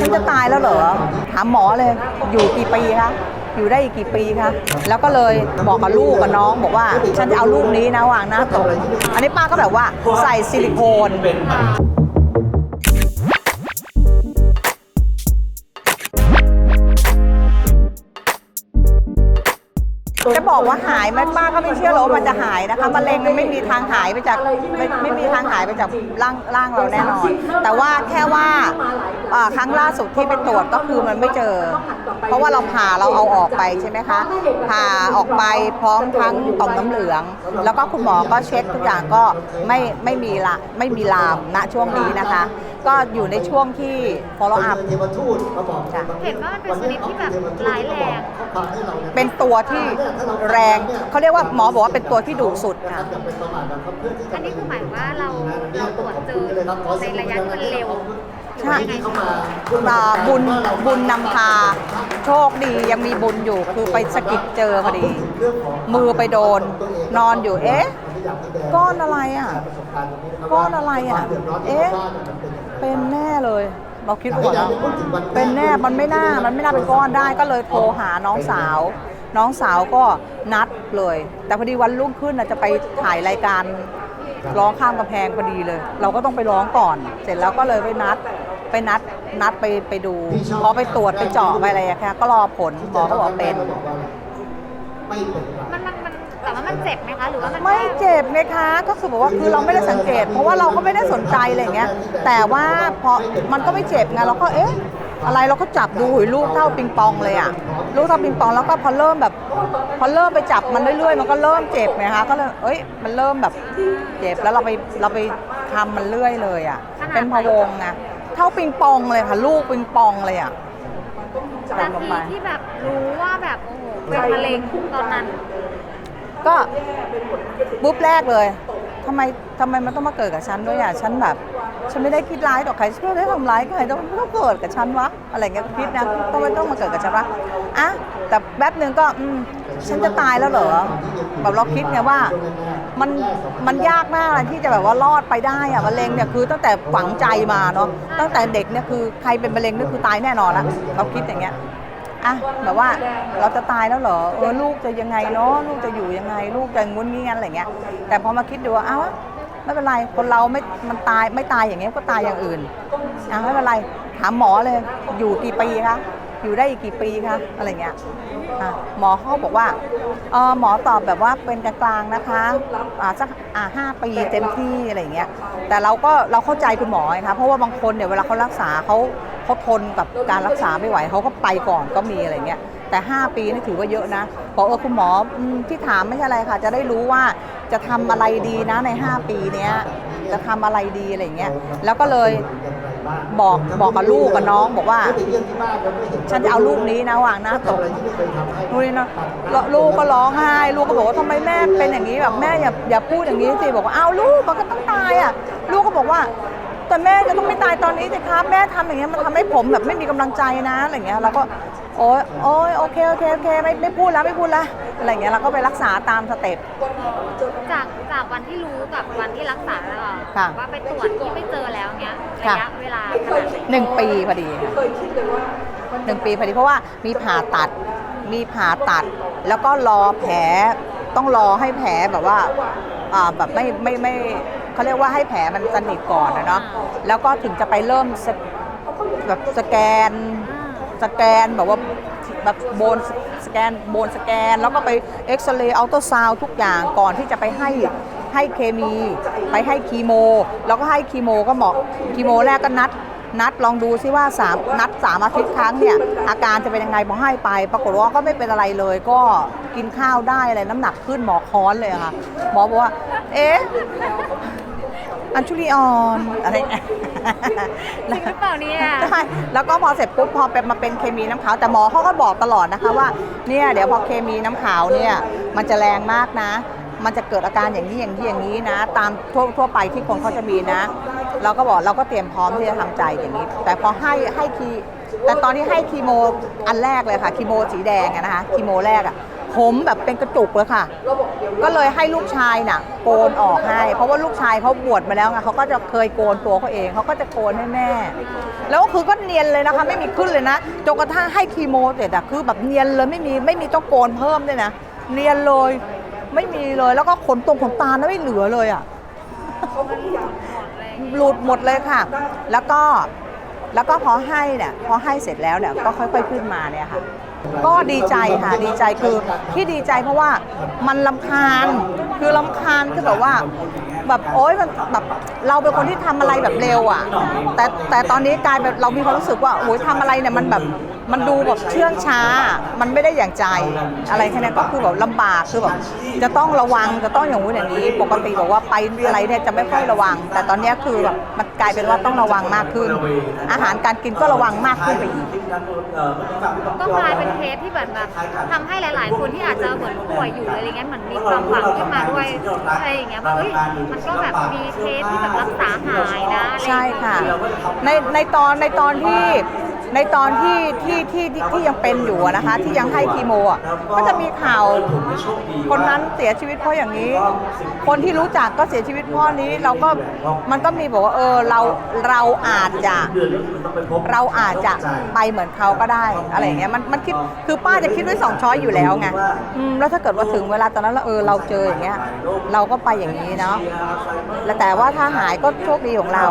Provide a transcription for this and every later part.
ฉันจะตายแล้วเหรอ ถามหมอเลย อยู่กี่ปีคะ อยู่ได้อีกกี่ปีคะ แล้วก็เลยบอกกับลูกกับน้องบอกว่า ฉันจะเอาลูกนี้นะวางหน้าตกอันนี้ป้าก็แบบว่าใส่ซิลิโคน จะบอกว่าหายไหมป้าก็ไม่เชื่อหรอกว่ามันจะหายนะคะมะเร็งมันไม่มีทางหายไปจากไม่ไม่มีทางหายไปจากร่างร่างเราแน่นอน แต่ว่าแค่ว่าอ่อครั้งล่าสุดที่ไปตรวจก็คือมันไม่เจอ เพราะว่าเราผ่าเราเอาออกไปใช่ไหมคะผ่าออกไปพร้อมทั้งต่อมน้ำเหลือง แล้วก็คุณหมอก็เช็คทุกอย่างก็ไม่ไม่มีละไม่มีลามณช่วงนี้นะคะ ก็อยู่ในช่วงที่ follow up เทวทูตมาบอกจ้ะเห็นว่ามันเป็นชนิดที่แบบร้ายแรงเป็นตัวที่แรงเขาเรียกว่าหมอบอกว่าเป็นตัวที่ดุสุดค่ะอันนี้คือหมายว่าเราเราตรวจเจอในระยะเวลาเร็วใช่ยังไงคะตาบุญบุญนำพา โชคดียังมีบุญอยู่คือไปสะกิดเจอพอดี มือไปโดน นอนอยู่เอ๊ะก้อนอะไรอะ ก้อนอะไรอะ เอ๊ะ เป็นแน่เลย เราคิดว่าเราเป็นแน่มันไม่น่ามันไม่น่าเป็นก้อนได้ก็เลยโทรหาน้องสาว น้องสาวก็นัดเลย แต่พอดีวันรุ่งขึ้นน่ะจะไปถ่ายรายการร้องข้ามกำแพงพอดีเลย เราก็ต้องไปร้องก่อน เสร็จแล้วก็เลยไปนัดไปนัดนัดไปไปดูพอไปตรวจไปเจาะไปอะไรอะค่ะก็รอผลหมอก็บอกเป็นไม่เป็นไรมันมันมัน แต่ว่ามันเจ็บไหมคะหรือว่ามันไม่เจ็บไหมคะก็คือบอกว่าคือเราไม่ได้สังเกต เพราะว่าเราก็ไม่ได้สนใจอะไรอย่างเงี้ยแต่ว่าพอมันก็ไม่เจ็บไงเราก็เอ๊ะอะไรเราก็จับดูหุยลูกเท่าปิงปองเลยอะลูกเท่าปิงปองแล้วก็พอเริ่มแบบ พอเริ่มไปจับมันเรื่อยๆมันก็เริ่มเจ็บไงคะก็เลยเอ้ยมันเริ่มแบบเจ็บแล้วเราไปเราไปทำมันเรื่อยเลยอะเป็นพะวงไงเท่าปิงปองเลยค่ะลูกปิงปองเลยอะนาทีที่แบบรู้ว่าแบบโอ้โหเป็นมะเร็งตอนนั้น ก็ปุ๊บแรกเลยทำไมทำไมมันต้องมาเกิดกับฉันด้วยอะฉันแบบ ฉันไม่ได้คิดร้ายต่อใครฉันไม่ได้ทำร้ายใครต้องต้องเกิดกับฉันวะอะไรเงี้ยคิดนะต้องไม่ต้องมาเกิดกับฉันวะอะแต่แป๊บหนึ่งก็อืมฉันจะตายแล้วเหรอแบบเราคิดไงว่ามันมันยากมากเลยที่จะแบบว่ารอดไปได้อะมะเร็งเนี่ยคือตั้งแต่ฝังใจมาเนาะตั้งแต่เด็กเนี่ยคือใครเป็นมะเร็งนี่คือตายแน่นอนละเราคิดอย่างเงี้ย อะแบบว่าเราจะตายแล้วเหรอเออลูกจะยังไงเนาะลูกจะอยู่ยังไง ลูกจะงุนงี้งันอะไรเงี้ย แต่พอมาคิดดูว่าเอ้าวไม่เป็นไรคนเราไม่มันตายไม่ตายอย่างเงี้ยก็ตายอย่างอื่นอะไม่เป็นไรถามหมอเลย อยู่กี่ปีคะอยู่ได้อีกกี่ปีคะอะไรเงี้ยหมอเขาบอกว่าเออหมอตอบแบบว่าเป็นกลางๆนะคะอ่าสักอ่าห้าปีเต็มที่อะไรเงี้ยแต่เราก็เราเข้าใจคุณหมอไงคะเพราะว่าบางคนเนี่ยเวลาเขารักษาเขา เขาทนกับการรักษาไม่ไหวเขาก็ไปก่อนก็มีอะไรเงี้ยแต่ 5 ปีนี่ถือว่าเยอะนะบอกเออคุณหมอที่ถามไม่ใช่อะไรค่ะ จะได้รู้ว่าจะทำอะไรดีนะใน 5 ปีเนี้ยจะทำอะไรดีอะไรเงี้ยแล้วก็เลยบอกบอกกับลูกกับน้องบอกว่า ฉันจะเอาลูกนี้นะวางหน้าตกนู่นนี่นะลูกก็ร้องไห้ลูกก็บอกว่าทำไมแม่เป็นอย่างนี้แบบแม่อย่าอย่าพูดอย่างนี้สิบอกว่าเอาลูกมันก็ต้องตายอะลูกก็บอกว่า แต่แม่จะต้องไม่ตายตอนนี้สิครับแม่ทำอย่างเงี้ยมันทำให้ผมแบบไม่มีกำลังใจนะอะไรเงี้ยเราก็โอ้ยโอ้ยโอเคโอเคโอเคไม่ไม่พูดแล้วไม่พูดแล้วอะไรเงี้ยเราก็ไปรักษาตามสเต็ป จากจากวันที่รู้กับวันที่รักษาแล้วอะค่ะว่าไปตรวจที่ไม่เจอแล้วเนี้ยระค่ะ ยะเวลาขนาดไหนหนึ่งปีพอดีหนึ่งปีพอดีเพราะว่ามีผ่าตัด มีผ่าตัด แล้วก็รอแผลต้องรอให้แผลแบบว่าอ่าแบบไม่ไม่ไม่ เขาเรียกว่าให้แผลมันสนิทก่อนนะเนาะแล้วก็ถึงจะไปเริ่มสแบบสแกนสแกนแบบว่าแบบโบนสแกนโบนสแกน แล้วก็ไปเอ็กซเรย์อัลตราซาวทุกอย่างก่อนที่จะไปให้ให้เคมีไปให้คีโม แล้วก็ให้คีโมก็เหมาะคีโมแรกก็นัด นัดลองดูซิว่าสามนัดสามอาทิตย์ครั้งเนี่ย อาการจะเป็นยังไงพอให้ไป ปรากฏว่าก็ไม่เป็นอะไรเลย ก็กินข้าวได้อะไรน้ำหนักขึ้นหมอค้อนเลยอะค่ะหมอบอกว่า เอ๊ะ อัญชุลีออนอะไรเงี้ยจริงหรือเปล่าเนี่ย ใช่แล้วก็พอเสร็จปุ๊บพอเป็นมาเป็นเคมีน้ำขาวแต่หมอเขาก็บอกตลอดนะคะว่าเนี่ยเดี๋ยวพอเคมีน้ำขาวเนี่ยมันจะแรงมากนะ มันจะเกิดอาการอย่างนี้อย่างนี้อย่างนี้นะ ตามทั่วทั่วไปที่คนเขาจะมีนะ เราก็บอกเราก็เตรียมพร้อมที่จะทำใจอย่างนี้ แต่พอให้ให้คีแต่ตอนที่ให้คีโมอันแรกเลยค่ะคีโมสีแดงอะนะคะคีโมแรกอะ ผมแบบเป็นกระจุกเลยค่ะ ก็เลยให้ลูกชายน่ะ โกนออกให้ เพราะว่าลูกชายเขาบวชมาแล้วไงเขาก็จะเคยโกนตัวเขาเองเขาก็จะโกนให้แม่ แล้วคือก็เนียนเลยนะคะ ไม่มีขึ้นเลยนะจนกระทั่งให้คีโมเสร็จอะคือแบบเนียนเลยไม่มีไม่มีต้องโกนเพิ่มด้วยนะเนียนเลยไม่มีเลยแล้วก็ขนตรงขนตาไม่เหลือเลยอะหลุดหมดเลยค่ะ แล้วก็แล้วก็พอให้เนี่ยพอให้เสร็จแล้วเนี่ยก็ค่อยๆขึ้นมาเนี่ยค่ะ ก็ดีใจค่ะดีใจคือที่ดีใจเพราะว่ามันลำคาญคือลำคาญคือแบบว่าแบบโอ๊ยมันแบบเราเป็นคนที่ทำอะไรแบบเร็วอะ แต่แต่ตอนนี้กลายแบบเรามีความรู้สึกว่าโอ้ยทำอะไรเนี่ยมันแบบ มันดูแบบเชื่องช้า มันไม่ได้อย่างใจ อะไรแค่นี้ก็คือแบบลำบากคือแบบจะต้องระวังจะต้องอย่างนู้นอย่างนี้ ปกติบอกว่าไปอะไรเนี่ยจะไม่ค่อยระวัง แต่ตอนเนี้ยคือแบบมันกลายเป็นว่าต้องระวังมากขึ้น อาหารการกินก็ระวังมากขึ้นไปอีกก็กลายเป็นเคสที่แบบแบบทำให้หลาย ๆ คนที่อาจจะเหมือนป่วยอยู่อะไรเงี้ยเหมือนมีความหวังขึ้นมาด้วยอะไรอย่างเงี้ยว่าเอ้ยมันก็แบบมีเคสที่แบบรักษาหายนะอะไรอย่างเงี้ยใช่ค่ะ ในในตอนในตอนที่ ในตอนที่ที่ที่ที่ที่ยังเป็นอยู่อะนะคะ ที่ยังให้คีโมอะก็จะมีข่าวคนนั้นเสียชีวิตเพราะอย่างนี้ คนที่รู้จักก็เสียชีวิตเพราะนี้ เราก็มันก็มีบอกว่าเออเราเราอาจจะเราอาจจะไปเหมือนเขาก็ได้อะไรอย่างเงี้ยมันมันคิดคือป้าจะคิดไว้สองช้อยอยู่แล้วไงอืมแล้วถ้าเกิดว่าถึงเวลาตอนนั้นเราเออเราเจออย่างเงี้ยเราก็ไปอย่างนี้เนาะแล้วแต่ว่าถ้าหายก็โชคดีของเรา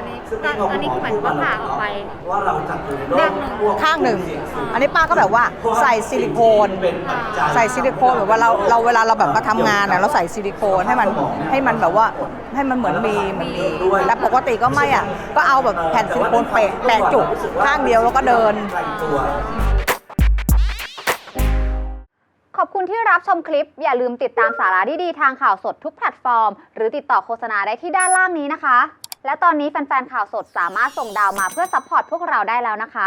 ต อนนี้ตอนตอนนี้คือเหมือนว่าผ่าออกไป ว่าเราจัดอยู่ในโลกข้างหนึ่ง อันนี้ป้าก็แบบว่าใส่ซิลิโคน ใส่ซิลิโคนแบบว่าเราเราเวลาเราแบบมาทำงานน่ะเราใส่ซิลิโคนให้มันให้มันแบบว่าให้มันเหมือนมีเหมือนมีแต่ปกติก็ไม่อะก็เอาแบบแผ่นซิลิโคนแปะแปะจุกข้างเดียวแล้วก็เดิน ขอบคุณที่รับชมคลิป อย่าลืมติดตามสาระดีๆทางข่าวสดทุกแพลตฟอร์ม หรือติดต่อโฆษณาได้ที่ด้านล่างนี้นะคะ และตอนนี้แฟนๆข่าวสดสามารถส่งดาวมาเพื่อซัพพอร์ตพวกเราได้แล้วนะคะ